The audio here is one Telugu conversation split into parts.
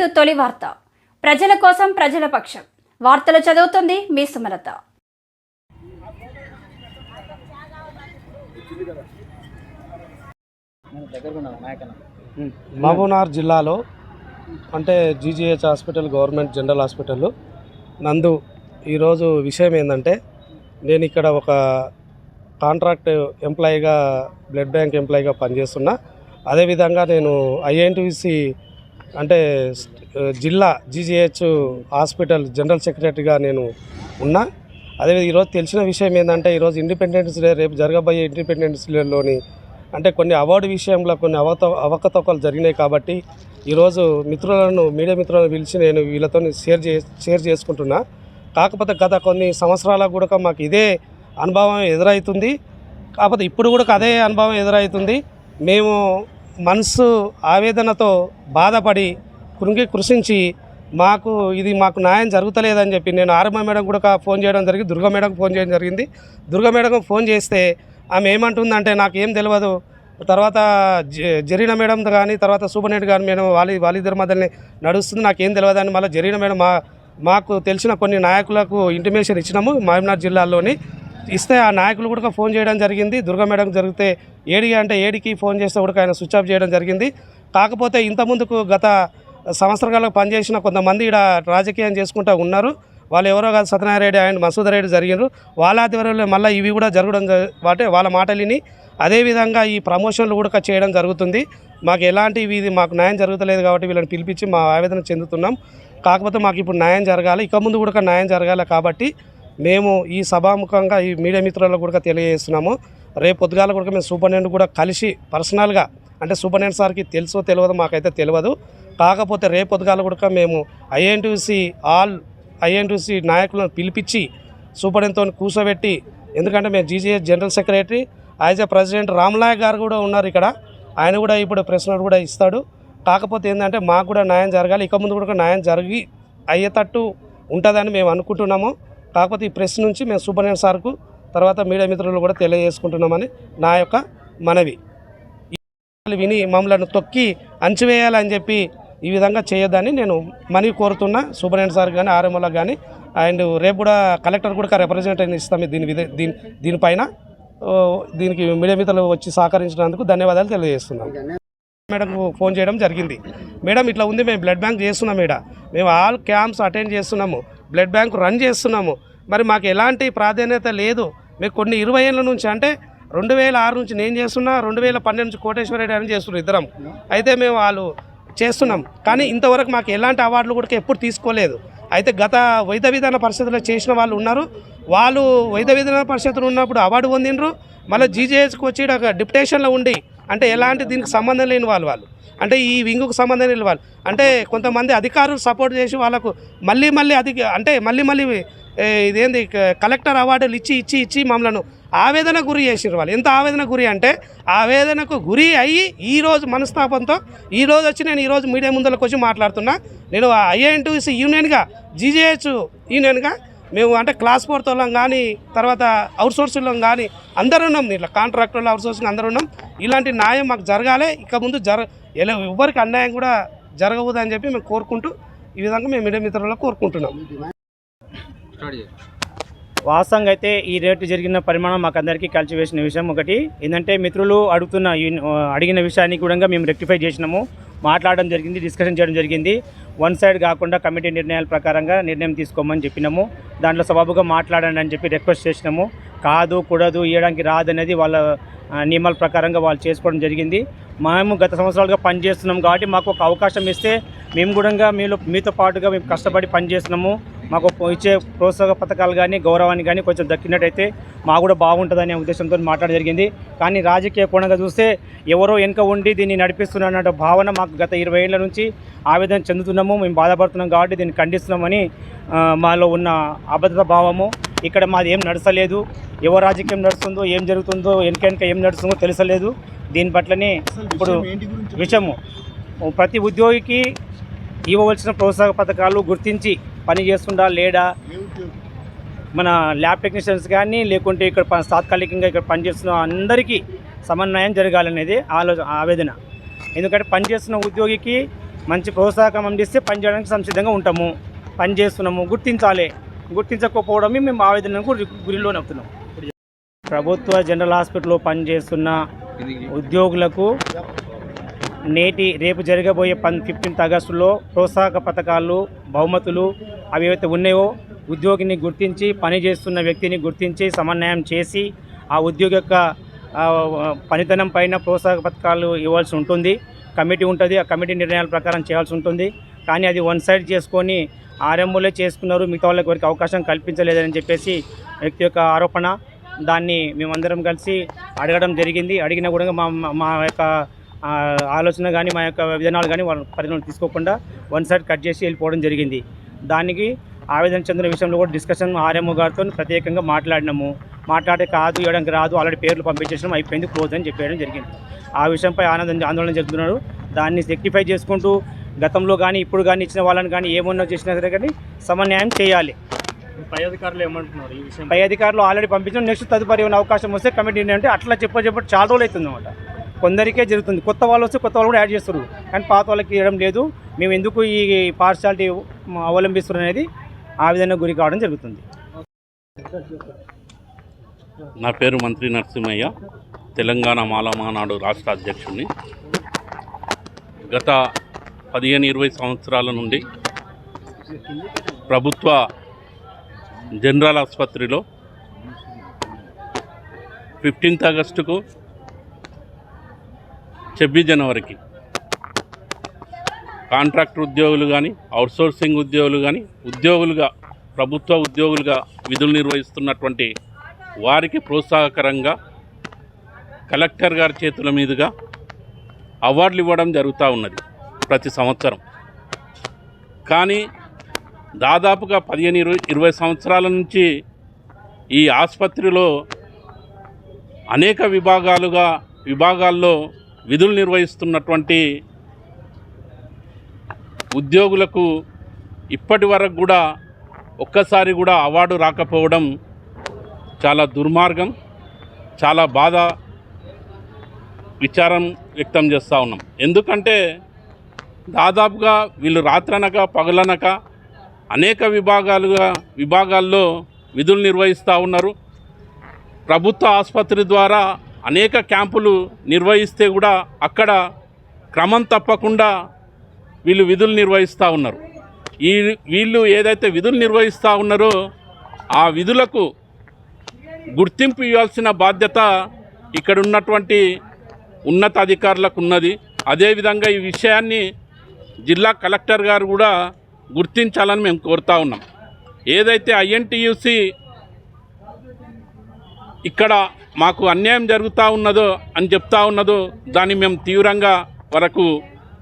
టు తొలి వార్త. ప్రజల కోసం ప్రజల పక్షం. వార్తలు చదువుతుంది మీ సుమలత. మహబూనార్ జిల్లాలో అంటే GGH hospital government general hospital నందు ఈరోజు విషయం ఏంటంటే నేను ఇక్కడ ఒక కాంట్రాక్ట్ ఎంప్లాయీగా బ్లడ్ బ్యాంక్ ఎంప్లాయీగా పనిచేస్తున్నా. అదేవిధంగా నేను ఐఎన్టీసీ అంటే జిల్లా జీజీహెచ్ హాస్పిటల్ జనరల్ సెక్రటరీగా నేను ఉన్నా. అదే ఈరోజు తెలిసిన విషయం ఏంటంటే ఈరోజు ఇండిపెండెన్స్ డే రేపు జరగబోయే ఇండిపెండెన్స్ డేలోని అంటే కొన్ని అవార్డు విషయంలో కొన్ని అవత అవకతవకలు జరిగినాయి కాబట్టి ఈరోజు మిత్రులను మీడియా మిత్రులను పిలిచి నేను వీళ్ళతో షేర్ చే షేర్ చేసుకుంటున్నా. కాకపోతే గత కొన్ని సంవత్సరాలకు కూడా మాకు ఇదే అనుభవం ఎదురవుతుంది కాకపోతే ఇప్పుడు కూడా అదే అనుభవం ఎదురవుతుంది మేము మనసు ఆవేదనతో బాధపడి కృంగి కృషించి మాకు ఇది మాకు న్యాయం జరుగుతలేదని చెప్పి నేను ఆర్ఎంఐ మేడం కూడా ఫోన్ చేయడం జరిగింది దుర్గ మేడంకు ఫోన్ చేయడం జరిగింది. దుర్గ మేడంకు ఫోన్ చేస్తే ఆమె ఏమంటుందంటే నాకు ఏం తెలియదు తర్వాత జ- జరీనా మేడం కానీ తర్వాత సూపర్నెట్ కానీ మేడం వాళ్ళ వాళ్ళిద్దరి మధ్యనే నడుస్తుంది. నాకేం తెలియదు అని మళ్ళీ జరీనా మేడం మా మాకు తెలిసిన కొన్ని నాయకులకు ఇంటిమేషన్ ఇచ్చినాము మహబూబ్నగర్ జిల్లాలోని ఇస్తే ఆ నాయకులు కూడా ఫోన్ చేయడం జరిగింది. దుర్గా మేడం జరిగితే ఏడికి అంటే ఏడికి ఫోన్ చేస్తే కూడా ఆయన స్విచ్ ఆఫ్ చేయడం జరిగింది. కాకపోతే ఇంతకుముందుకు గత సంవత్సరాలకు పనిచేసిన కొంతమంది ఇక్కడ రాజకీయం చేసుకుంటూ ఉన్నారు. వాళ్ళు ఎవరో కాదు సత్యనారాయణ అండ్ మసూద్ రెడ్డి జరిగినారు వాళ్ళ ఆధ్వర్యంలో మళ్ళీ ఇవి కూడా జరగడం వాటే వాళ్ళ వాళ్ళ మాటలిని అదేవిధంగా ఈ ప్రమోషన్లు కూడా చేయడం జరుగుతుంది. మాకు ఎలాంటి ఇది మాకు న్యాయం జరుగుతలేదు కాబట్టి వీళ్ళని పిలిపించి మా ఆవేదన చెందుతున్నాం. కాకపోతే మాకు ఇప్పుడు న్యాయం జరగాలి. ఇక ముందు కూడా న్యాయం జరగాలి కాబట్టి మేము ఈ సభాముఖంగా ఈ మీడియా మిత్రులకు కూడా తెలియజేస్తున్నాము. రేపు పొద్దుగాల కూడా మేము సూపరింటెండెంట్ కూడా కలిసి పర్సనల్గా అంటే సూపరింటెండెంట్ సార్కి తెలుసో తెలియదో మాకైతే తెలియదు. కాకపోతే రేపు పొద్దుగాల కూడా మేము ఐఎన్టీసీ ఆల్ ఐఎన్టీసీ నాయకులను పిలిపించి సూపరింటెండెంట్తో కూర్చోబెట్టి ఎందుకంటే మేము GGS general secretary as a president రామ్లాయ్ గారు కూడా ఉన్నారు ఇక్కడ. ఆయన కూడా ఇప్పుడు ప్రెస్ నోట్ కూడా ఇస్తాడు. కాకపోతే ఏంటంటే మాకు కూడా న్యాయం జరగాలి. ఇక ముందు కూడా న్యాయం జరిగి అయ్యేటట్టు ఉంటుందని మేము అనుకుంటున్నాము. కాకపోతే ఈ ప్రెస్ నుంచి మేము సుబ్రహ్మణ్యం సార్కు తర్వాత మీడియా మిత్రులు కూడా తెలియజేసుకుంటున్నామని నా యొక్క మనవి. విని మమ్మల్ని తొక్కి అంచివేయాలని చెప్పి ఈ విధంగా చేయొద్దని నేను మనీ కోరుతున్నా. సుబ్రహ్మణ్యం సార్ కానీ ఆర్ఎంఓలకు కానీ అండ్ రేపు కూడా కలెక్టర్ కూడా రిప్రజెంటేషన్ ఇస్తాము దీని విధ దీని దీనిపైన. దీనికి మీడియా మిత్రులు వచ్చి సహకరించినందుకు ధన్యవాదాలు తెలియజేస్తున్నాను మేడంకు ఫోన్ చేయడం జరిగింది. మేడం ఇట్లా ఉంది మేము బ్లడ్ బ్యాంక్ చేస్తున్నాం మేడం. మేము ఆల్ క్యాంప్స్ అటెండ్ చేస్తున్నాము. బ్లడ్ బ్యాంకు రన్ చేస్తున్నాము. మరి మాకు ఎలాంటి ప్రాధాన్యత లేదు. మేము కొన్ని ఇరవై ఏళ్ళ నుంచి అంటే రెండు వేల ఆరు నుంచి నేను చేస్తున్నా రెండు వేల పన్నెండు నుంచి కోటేశ్వరరెడ్డి అని చేస్తున్నారు ఇద్దరం. అయితే మేము వాళ్ళు చేస్తున్నాం. కానీ ఇంతవరకు మాకు ఎలాంటి అవార్డులు కూడా ఎప్పుడు తీసుకోలేదు. అయితే గత వైద్య విధాన పరిషత్తులో చేసిన వాళ్ళు ఉన్నారు. వాళ్ళు వైద్య విధాన పరిషత్తులు ఉన్నప్పుడు అవార్డు పొందినరు మళ్ళీ జీజేఎస్కి వచ్చి ఒక డిప్యుటేషన్లో ఉండి అంటే ఎలాంటి దీనికి సంబంధం లేని వాళ్ళు వాళ్ళు. అంటే ఈ వింగుకు సంబంధం నిలవాలి వాళ్ళు. అంటే కొంతమంది అధికారులు సపోర్ట్ చేసి వాళ్ళకు మళ్ళీ మళ్ళీ అది అంటే మళ్ళీ మళ్ళీ ఇదేంది కలెక్టర్ అవార్డులు ఇచ్చి ఇచ్చి ఇచ్చి మమ్మలను ఆవేదన గురి చేసిర్రు వాళ్ళు. ఎంత ఆవేదన గురి అంటే ఆవేదనకు గురి అయ్యి ఈ రోజు మనస్తాపంతో ఈరోజు వచ్చి నేను ఈరోజు మీడియా ముందరకు వచ్చి మాట్లాడుతున్నా. నేను ఐఎన్టీసీ యూనియన్గా జీజేహెచ్ యూనియన్గా మేము అంటే క్లాస్ ఫోర్త్ వాళ్ళం కానీ తర్వాత అవుట్సోర్సింగ్లో కానీ అందరూ ఉన్నాం. ఇట్లా కాంట్రాక్టర్లు అవుట్సోర్సింగ్ అందరూ ఉన్నాం. ఇలాంటి న్యాయం మాకు జరగాలి. ఇక ముందు జర ఎలా ఎవ్వరికి అన్యాయం కూడా జరగవద్దని చెప్పి మేము కోరుకుంటూ ఈ విధంగా మేము మీడియా మిత్రులకు కోరుకుంటున్నాం. వాస్తవంగా అయితే ఈ రేటు జరిగిన పరిమాణం మాకు అందరికీ కలిసివేసిన విషయం ఒకటి. ఏంటంటే మిత్రులు అడుగుతున్న ఈ- అడిగిన విషయాన్ని కూడా మేము రెక్టిఫై చేసినాము. మాట్లాడడం జరిగింది డిస్కషన్ చేయడం జరిగింది. వన్ సైడ్ కాకుండా కమిటీ నిర్ణయాల ప్రకారంగా నిర్ణయం తీసుకోమని చెప్పినాము. దాంట్లో సబాబుగా మాట్లాడండి అని చెప్పి రిక్వెస్ట్ చేసినాము. కాదు కూడదు ఇవ్వడానికి రాదనేది వాళ్ళ నియమాల ప్రకారంగా వాళ్ళు చేసుకోవడం జరిగింది. మేము గత సంవత్సరాలుగా పనిచేస్తున్నాం కాబట్టి మాకు ఒక అవకాశం ఇస్తే మేము కూడా మీలో మీతో పాటుగా మేము కష్టపడి పనిచేస్తున్నాము. మాకు ఇచ్చే ప్రోత్సాహ పథకాలు కానీ గౌరవాన్ని కానీ కొంచెం దక్కినట్టయితే మాకు కూడా బాగుంటుందనే ఉద్దేశంతో మాట్లాడ జరిగింది. కానీ రాజకీయ కోణంగా చూస్తే ఎవరో వెనుక ఉండి దీన్ని నడిపిస్తున్న భావన మాకు గత ఇరవై ఏళ్ళ నుంచి ఆవేదన చెందుతున్నాము. మేము బాధపడుతున్నాం కాబట్టి దీన్ని ఖండిస్తున్నామని మాలో ఉన్న అభద్రత భావము. ఇక్కడ మాది ఏం నడసలేదు ఎవరు రాజకీయం నడుస్తుందో ఏం జరుగుతుందో వెనక వెనక ఏం నడుస్తుందో తెలుసలేదు. దీని పట్లనే ఇప్పుడు విషయము. ప్రతి ఉద్యోగికి ఇవ్వవలసిన ప్రోత్సాహక పథకాలు గుర్తించి పని చేస్తుండా లేడా? మన ల్యాబ్ టెక్నీషియన్స్ కానీ లేకుంటే ఇక్కడ తాత్కాలికంగా ఇక్కడ పనిచేస్తున్న అందరికీ సమన్వయం జరగాలనేది ఆలోచన ఆవేదన. ఎందుకంటే పనిచేస్తున్న ఉద్యోగికి మంచి ప్రోత్సాహం అందిస్తే పని చేయడానికి సంసిద్ధంగా ఉంటాము. పని చేస్తున్నాము గుర్తించాలి. గుర్తించకపోవడమే మేము ఆవేదనకు గురిలో నవ్వుతున్నాం ప్రభుత్వ జనరల్ హాస్పిటల్లో పనిచేస్తున్న ఉద్యోగులకు నేటి రేపు జరగబోయే పన్ ఫిఫ్టీన్త్ ఆగస్టులో ప్రోత్సాహక పథకాలు బహుమతులు అవి ఏవైతే ఉన్నాయో ఉద్యోగిని గుర్తించి పని చేస్తున్న వ్యక్తిని గుర్తించి సమన్వయం చేసి ఆ ఉద్యోగి యొక్క పనితనం పైన ప్రోత్సాహక పథకాలు ఇవ్వాల్సి ఉంటుంది. కమిటీ ఉంటుంది. ఆ కమిటీ నిర్ణయాల ప్రకారం చేయాల్సి ఉంటుంది. కానీ అది వన్ సైడ్ చేసుకొని ఆర్ఎంఓలే చేసుకున్నారు. మిగతా వాళ్ళకి ఎవరికి అవకాశం కల్పించలేదని చెప్పేసి వ్యక్తి యొక్క ఆరోపణ. దాన్ని మేమందరం కలిసి అడగడం జరిగింది. అడిగినా కూడా మా మా యొక్క ఆలోచన కానీ మా యొక్క విధానాలు కానీ వాళ్ళ పరిధిలో తీసుకోకుండా వన్ సైడ్ కట్ చేసి వెళ్ళిపోవడం జరిగింది. దానికి ఆవేదన చెందిన విషయంలో కూడా డిస్కషన్ ఆర్ఎంఓ గారితో ప్రత్యేకంగా మాట్లాడినాము. మాట్లాడే కాదు ఇవ్వడానికి రాదు ఆల్రెడీ పేర్లు పంపించేసినాం అయిపోయింది క్లోజ్ అని చెప్పేయడం జరిగింది. ఆ విషయంపై ఆనందం ఆందోళన చెందుతున్నారు. దాన్ని రెక్టిఫై చేసుకుంటూ గతంలో కానీ ఇప్పుడు కానీ ఇచ్చిన వాళ్ళని కానీ ఏమన్నా చేసినా సరే కానీ సమన్వయం చేయాలి. పై అధికారులు ఏమంటున్నారు ఈ విషయం? పై అధికారులు ఆల్రెడీ పంపించాం నెక్స్ట్ తదుపరి ఏమైనా అవకాశం వస్తే కమిటీ అంటే అట్లా చెప్ప చెప్ప చాలా రోజులు అవుతుంది అనమాట కొందరికే జరుగుతుంది. కొత్త వాళ్ళు వస్తే కొత్త వాళ్ళు కూడా యాడ్ చేస్తారు. కానీ పాత వాళ్ళకి ఇవ్వడం లేదు. మేము ఎందుకు ఈ పార్షాలిటీ అవలంబిస్తున్నారు అనేది ఆ విధంగా గురి కావడం జరుగుతుంది. నా పేరు మంత్రి నరసింహయ్య. తెలంగాణ మాలమానాడు రాష్ట్ర అధ్యక్షుడిని. గత పదిహేను ఇరవై సంవత్సరాల నుండి ప్రభుత్వ జనరల్ ఆసుపత్రిలో ఫిఫ్టీన్త్ ఆగస్టుకు ఛబ్బీస్ జనవరికి. కాంట్రాక్ట్ ఉద్యోగులు కానీ అవుట్సోర్సింగ్ ఉద్యోగులు కానీ ఉద్యోగులుగా ప్రభుత్వ ఉద్యోగులుగా విధులు నిర్వహిస్తున్నటువంటి వారికి ప్రోత్సాహకరంగా కలెక్టర్ గారి చేతుల మీదుగా అవార్డులు ఇవ్వడం జరుగుతూ ఉన్నది ప్రతి సంవత్సరం. కానీ దాదాపుగా పదిహేను ఇరవై ఇరవై సంవత్సరాల నుంచి ఈ ఆసుపత్రిలో అనేక విభాగాలుగా విభాగాల్లో విధులు నిర్వహిస్తున్నటువంటి ఉద్యోగులకు ఇప్పటి వరకు కూడా ఒక్కసారి కూడా అవార్డు రాకపోవడం చాలా దుర్మార్గం చాలా బాధ విచారం వ్యక్తం చేస్తూ ఉన్నాం. ఎందుకంటే దాదాపుగా వీళ్ళు రాత్రనక పగలనక అనేక విభాగాలుగా విభాగాల్లో విధులు నిర్వహిస్తూ ఉన్నారు. ప్రభుత్వ ఆసుపత్రి ద్వారా అనేక క్యాంపులు నిర్వహిస్తే కూడా అక్కడ క్రమం తప్పకుండా వీళ్ళు విధులు నిర్వహిస్తూ ఉన్నారు. ఈ వీళ్ళు ఏదైతే విధులు నిర్వహిస్తూ ఉన్నారో ఆ విధులకు గుర్తింపు ఇవ్వాల్సిన బాధ్యత ఇక్కడ ఉన్నటువంటి ఉన్నత అధికారులకు ఉన్నది. అదేవిధంగా ఈ విషయాన్ని జిల్లా కలెక్టర్ గారు కూడా గుర్తించాలని మేము కోరుతా ఉన్నాం. ఏదైతే ఐఎన్టీయూసి ఇక్కడ మాకు అన్యాయం జరుగుతూ ఉన్నదో అని చెప్తా ఉన్నదో దాన్ని మేము తీవ్రంగా వరకు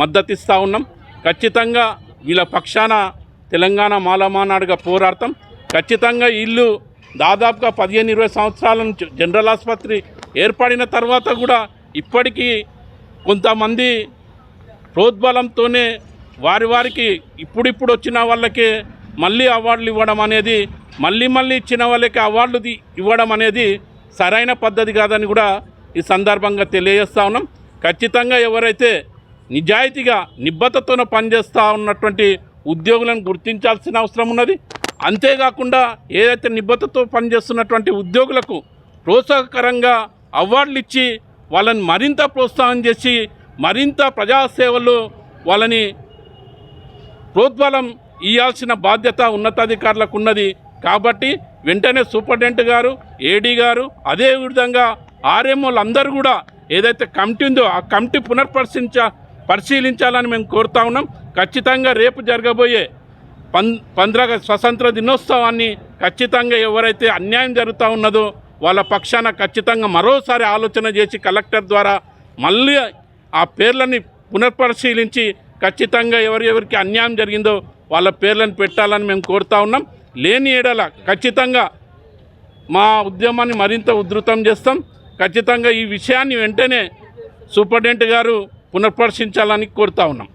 మద్దతిస్తూ ఉన్నాం. ఖచ్చితంగా వీళ్ళ పక్షాన తెలంగాణ మాలమానాడుగా పోరాడతాం. ఖచ్చితంగా ఇల్లు దాదాపుగా పదిహేను ఇరవై సంవత్సరాల నుంచి జనరల్ ఆసుపత్రి ఏర్పడిన తర్వాత కూడా ఇప్పటికీ కొంతమంది ప్రోద్బలంతోనే వారి వారికి ఇప్పుడిప్పుడు వచ్చిన వాళ్ళకి మళ్ళీ అవార్డులు ఇవ్వడం అనేది మళ్ళీ మళ్ళీ ఇచ్చిన వాళ్ళకి అవార్డులు ఇవ్వడం అనేది సరైన పద్ధతి కాదని కూడా ఈ సందర్భంగా తెలియజేస్తా ఉన్నాం. ఖచ్చితంగా ఎవరైతే నిజాయితీగా నిబద్ధతతో పనిచేస్తూ ఉన్నటువంటి ఉద్యోగులను గుర్తించాల్సిన అవసరం ఉన్నది. అంతేకాకుండా ఏదైతే నిబద్ధతతో పనిచేస్తున్నటువంటి ఉద్యోగులకు ప్రోత్సాహకరంగా అవార్డులు ఇచ్చి వాళ్ళని మరింత ప్రోత్సాహం చేసి మరింత ప్రజాసేవలు వాళ్ళని ప్రోద్బలం ఇవ్వాల్సిన బాధ్యత ఉన్నతాధికారులకు ఉన్నది కాబట్టి వెంటనే సూపరింటెండెంట్ గారు ఏడీ గారు అదే విధంగా ఆర్ఎంఓలు అందరూ కూడా ఏదైతే కమిటీ ఉందో ఆ కమిటీ పునర్పరిశీలించ పరిశీలించాలని మేము కోరుతా ఉన్నాం. ఖచ్చితంగా రేపు జరగబోయే పం పంద్రగ స్వతంత్ర దినోత్సవాన్ని ఖచ్చితంగా ఎవరైతే అన్యాయం జరుగుతూ ఉన్నదో వాళ్ళ పక్షాన ఖచ్చితంగా మరోసారి ఆలోచన చేసి కలెక్టర్ ద్వారా మళ్ళీ ఆ పేర్లని పునర్పరిశీలించి ఖచ్చితంగా ఎవరెవరికి అన్యాయం జరిగిందో వాళ్ళ పేర్లను పెట్టాలని మేము కోరుతా ఉన్నాం. లేని ఏడల ఖచ్చితంగా మా ఉద్యమాన్ని మరింత ఉధృతం చేస్తాం. ఖచ్చితంగా ఈ విషయాన్ని వెంటనే సూపరింటెండెంట్ గారు పునర్పరిశీలించాలని కోరుతా ఉన్నాం.